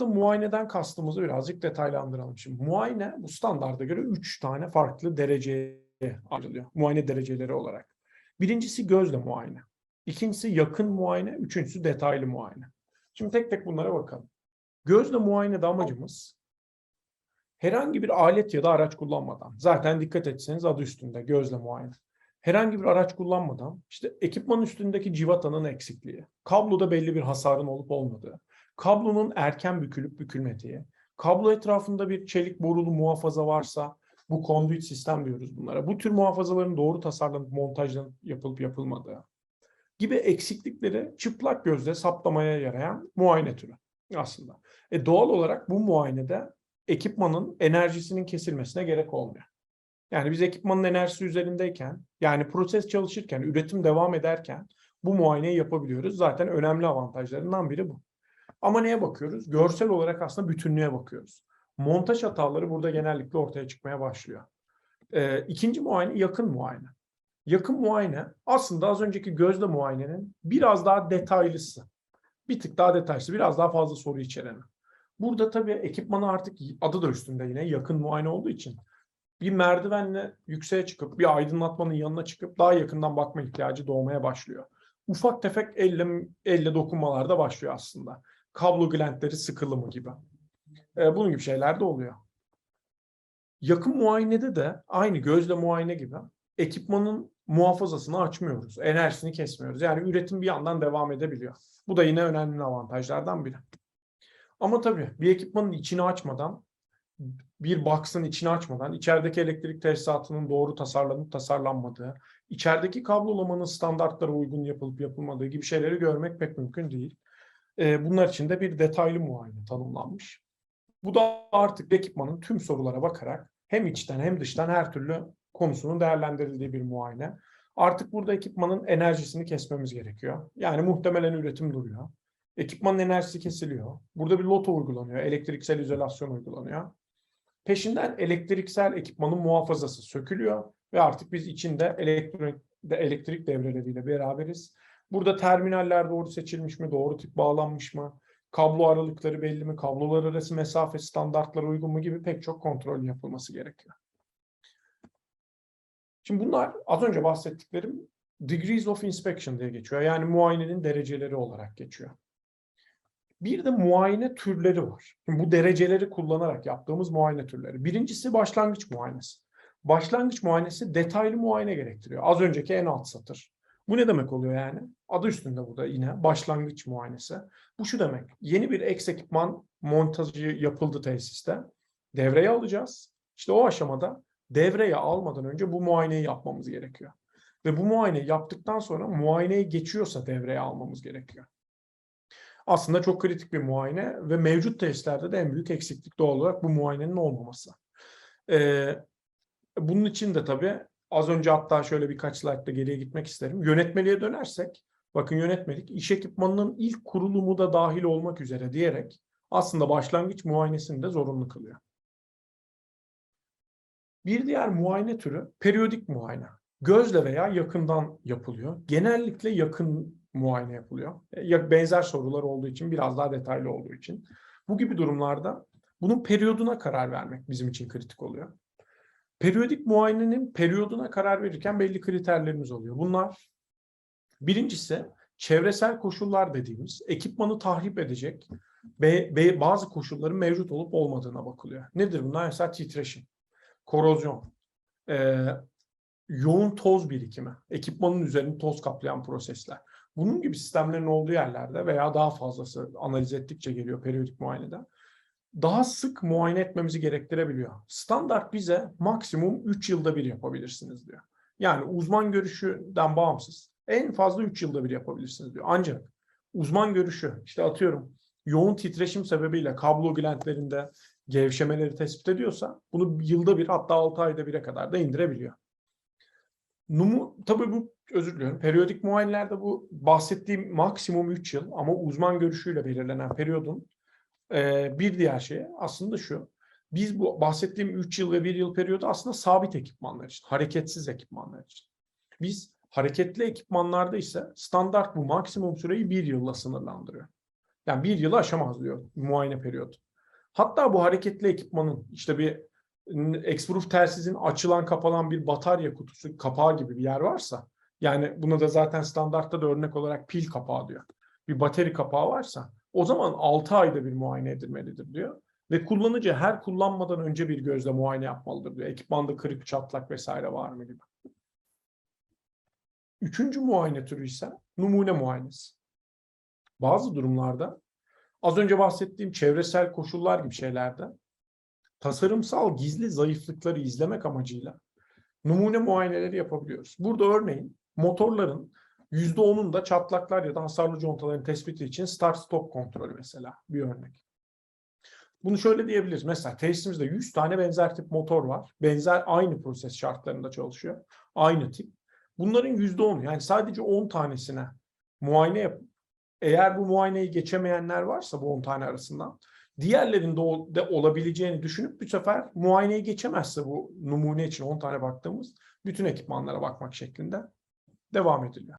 Burada muayeneden kastımızı birazcık detaylandıralım. Şimdi muayene bu standarda göre 3 tane farklı dereceye ayrılıyor. Muayene dereceleri olarak. Birincisi gözle muayene. İkincisi yakın muayene. Üçüncüsü detaylı muayene. Şimdi tek tek bunlara bakalım. Gözle muayenede amacımız herhangi bir alet ya da araç kullanmadan, zaten dikkat etseniz adı üstünde gözle muayene. Herhangi bir araç kullanmadan, işte ekipmanın üstündeki civatanın eksikliği, kabloda belli bir hasarın olup olmadığı, kablonun erken bükülüp bükülmediği, kablo etrafında bir çelik borulu muhafaza varsa, bu conduit sistem diyoruz bunlara. Bu tür muhafazaların doğru tasarlanıp montajlanıp yapılıp yapılmadığı gibi eksiklikleri çıplak gözle saptamaya yarayan muayene türü aslında. E doğal olarak bu muayenede ekipmanın enerjisinin kesilmesine gerek olmuyor. Yani biz ekipmanın enerjisi üzerindeyken, yani proses çalışırken, üretim devam ederken bu muayeneyi yapabiliyoruz. Zaten önemli avantajlarından biri bu. Ama neye bakıyoruz? Görsel olarak aslında bütünlüğe bakıyoruz. Montaj hataları burada genellikle ortaya çıkmaya başlıyor. Ee, ikinci muayene yakın muayene. Yakın muayene aslında az önceki gözle muayenenin biraz daha detaylısı. Bir tık daha detaylısı, biraz daha fazla soru içereni. Burada tabii ekipmanı artık adı da üstünde yine yakın muayene olduğu için bir merdivenle yükseğe çıkıp bir aydınlatmanın yanına çıkıp daha yakından bakma ihtiyacı doğmaya başlıyor. Ufak tefek elle, elle dokunmalar da başlıyor aslında. Kablo glentleri sıkılımı gibi. Ee, bunun gibi şeyler de oluyor. Yakın muayenede de aynı gözle muayene gibi ekipmanın muhafazasını açmıyoruz. Enerjisini kesmiyoruz. Yani üretim bir yandan devam edebiliyor. Bu da yine önemli avantajlardan biri. Ama tabii bir ekipmanın içini açmadan, bir box'ın içini açmadan, içerideki elektrik tesisatının doğru tasarlanıp tasarlanmadığı, içerideki kablolamanın standartlara uygun yapılıp yapılmadığı gibi şeyleri görmek pek mümkün değil. Ee, bunlar için de bir detaylı muayene tanımlanmış. Bu da artık ekipmanın tüm sorulara bakarak hem içten hem dıştan her türlü konusunun değerlendirildiği bir muayene. Artık burada ekipmanın enerjisini kesmemiz gerekiyor. Yani muhtemelen üretim duruyor. Ekipmanın enerjisi kesiliyor. Burada bir loto uygulanıyor. Elektriksel izolasyon uygulanıyor. Peşinden elektriksel ekipmanın muhafazası sökülüyor ve artık biz içinde elektrik, elektrik devreleriyle beraberiz. Burada terminaller doğru seçilmiş mi, doğru tip bağlanmış mı, kablo aralıkları belli mi, kablolar arası mesafe standartlara uygun mu gibi pek çok kontrol yapılması gerekiyor. Şimdi bunlar az önce bahsettiklerim degrees of inspection diye geçiyor. Yani muayenenin dereceleri olarak geçiyor. Bir de muayene türleri var. Şimdi bu dereceleri kullanarak yaptığımız muayene türleri. Birincisi başlangıç muayenesi. Başlangıç muayenesi detaylı muayene gerektiriyor. Az önceki en alt satır. Bu ne demek oluyor yani? Adı üstünde burada yine başlangıç muayenesi. Bu şu demek. Yeni bir eks ekipman montajı yapıldı tesiste. Devreye alacağız. İşte o aşamada devreye almadan önce bu muayeneyi yapmamız gerekiyor. Ve bu muayeneyi yaptıktan sonra muayeneyi geçiyorsa devreye almamız gerekiyor. Aslında çok kritik bir muayene ve mevcut testlerde de en büyük eksiklik doğal olarak bu muayenenin olmaması. Ee, bunun için de tabii az önce hatta şöyle birkaç slaytta geriye gitmek isterim. Yönetmeliğe dönersek, bakın yönetmelik iş ekipmanının ilk kurulumu da dahil olmak üzere diyerek aslında başlangıç muayenesini de zorunlu kılıyor. Bir diğer muayene türü periyodik muayene. Gözle veya yakından yapılıyor. Genellikle yakın muayene yapılıyor. Ya benzer sorular olduğu için biraz daha detaylı olduğu için. Bu gibi durumlarda bunun periyoduna karar vermek bizim için kritik oluyor. Periyodik muayenenin periyoduna karar verirken belli kriterlerimiz oluyor. Bunlar birincisi çevresel koşullar dediğimiz ekipmanı tahrip edecek ve, ve bazı koşulların mevcut olup olmadığına bakılıyor. Nedir bunlar? Mesela titreşim, korozyon, e, yoğun toz birikimi, ekipmanın üzerini toz kaplayan prosesler. Bunun gibi sistemlerin olduğu yerlerde veya daha fazlası analiz ettikçe geliyor periyodik muayenede. Daha sık muayene etmemizi gerektirebiliyor. Standart bize maksimum 3 yılda bir yapabilirsiniz diyor. Yani uzman görüşünden bağımsız. En fazla 3 yılda bir yapabilirsiniz diyor. Ancak uzman görüşü işte atıyorum yoğun titreşim sebebiyle kablo glentlerinde gevşemeleri tespit ediyorsa bunu yılda bir hatta 6 ayda bire kadar da indirebiliyor. Numu, tabii bu özür diliyorum. Periyodik muayenelerde bu bahsettiğim maksimum 3 yıl ama uzman görüşüyle belirlenen periyodun e, bir diğer şey aslında şu. Biz bu bahsettiğim 3 yıl ve 1 yıl periyodu aslında sabit ekipmanlar için, hareketsiz ekipmanlar için. Biz hareketli ekipmanlarda ise standart bu maksimum süreyi 1 yılla sınırlandırıyor. Yani bir yılı aşamaz diyor muayene periyodu. Hatta bu hareketli ekipmanın işte bir Exproof telsizin açılan kapalan bir batarya kutusu kapağı gibi bir yer varsa yani buna da zaten standartta da örnek olarak pil kapağı diyor. Bir bateri kapağı varsa o zaman 6 ayda bir muayene edilmelidir diyor. Ve kullanıcı her kullanmadan önce bir gözle muayene yapmalıdır diyor. Ekipmanda kırık, çatlak vesaire var mı gibi. Üçüncü muayene türü ise numune muayenesi. Bazı durumlarda az önce bahsettiğim çevresel koşullar gibi şeylerde tasarımsal gizli zayıflıkları izlemek amacıyla numune muayeneleri yapabiliyoruz. Burada örneğin motorların %10'unda çatlaklar ya da hasarlı contaların tespiti için start stop kontrolü mesela bir örnek. Bunu şöyle diyebiliriz. Mesela tesisimizde 100 tane benzer tip motor var. Benzer aynı proses şartlarında çalışıyor. Aynı tip. Bunların %10'u yani sadece 10 tanesine muayene yap. Eğer bu muayeneyi geçemeyenler varsa bu 10 tane arasından diğerlerinde o- de olabileceğini düşünüp bu sefer muayeneyi geçemezse bu numune için 10 tane baktığımız bütün ekipmanlara bakmak şeklinde devam ediliyor.